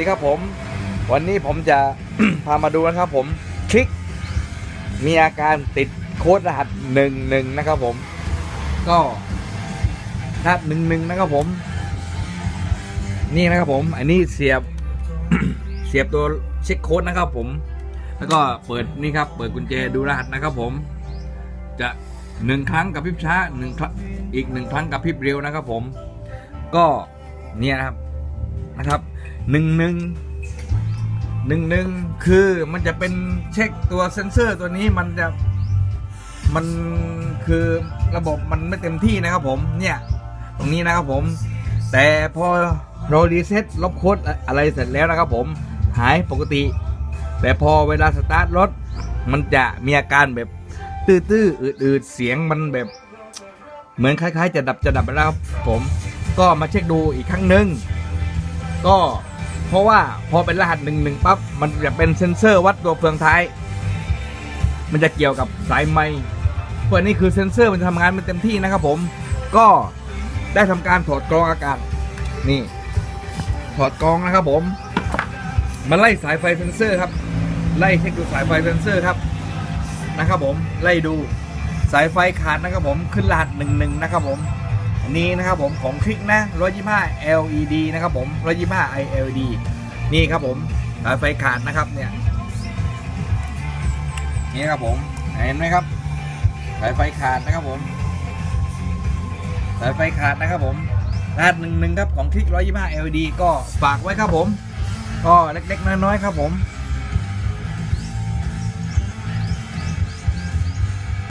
ดีครับผม วันนี้ผมจะ พามาดูนะครับผมคลิก มีอาการติดโค้ดรหัสหนึ่งหนึ่งนะครับผม ก็รหัสหนึ่งหนึ่งนะครับผม นี่นะครับผม อันนี้เสียบ เสียบตัวเช็คโค้ดนะครับผม แล้วก็เปิดนี่ครับ เปิดกุญแจดูรหัสนะครับผม จะหนึ่งครั้งกับพิบช้าหนึ่งครั้งอีกหนึ่งครั้งกับพิบเร็วนะครับผม ก็เนี่ยนะครับนะครับ หนึ่งหนึ่งหนึ่งหนึ่งคือมันจะเป็นเช็คตัวเซนเซอร์ตัวนี้มันจะมันคือระบบมันไม่เต็มที่นะครับผมเนี่ยตรงนี้นะครับผม แต่พอเรารีเซ็ตลบโค้ดอะไรเสร็จแล้วนะครับผมหายปกติ แต่พอเวลาสตาร์ทรถ มันจะมีอาการแบบตื้อๆอืดๆเสียงมันแบบ เหมือนคล้าย ๆ จะดับจะดับไปแล้วครับผม ก็มาเช็คดูอีกครั้งหนึ่งก็ เพราะว่าพอเป็นรหัสหนึ่งหนึ่งปั๊บมันจะเป็นเซ็นเซอร์วัดตัวเฟืองท้าย มันจะเกี่ยวกับสายไม้เพราะนี่คือเซ็นเซอร์มันทำงานมันเต็มที่นะครับผมก็ได้ทำการถอดกรองอากาศนี่ถอดกรองนะครับผมมาไล่สายไฟเซนเซอร์ครับ ไล่เช็คดูสายไฟเซนเซอร์ครับนะครับผมไล่ดูสายไฟขาดนะครับผมขึ้นรหัสหนึ่งหนึ่งนะครับผม นี้นะครับผมของคลิกนะ125 LED นะครับผม125 ILD นี่ครับผมสายไฟขาดนะครับเนี่ยนี่ครับผมเห็นไหมครับสายไฟขาดนะครับผมสายไฟขาดนะครับผมรหัสหนึ่งหนึ่งครับของคลิก125 LED ก็ฝากไว้ครับผม ก็เล็กๆน้อยๆครับผม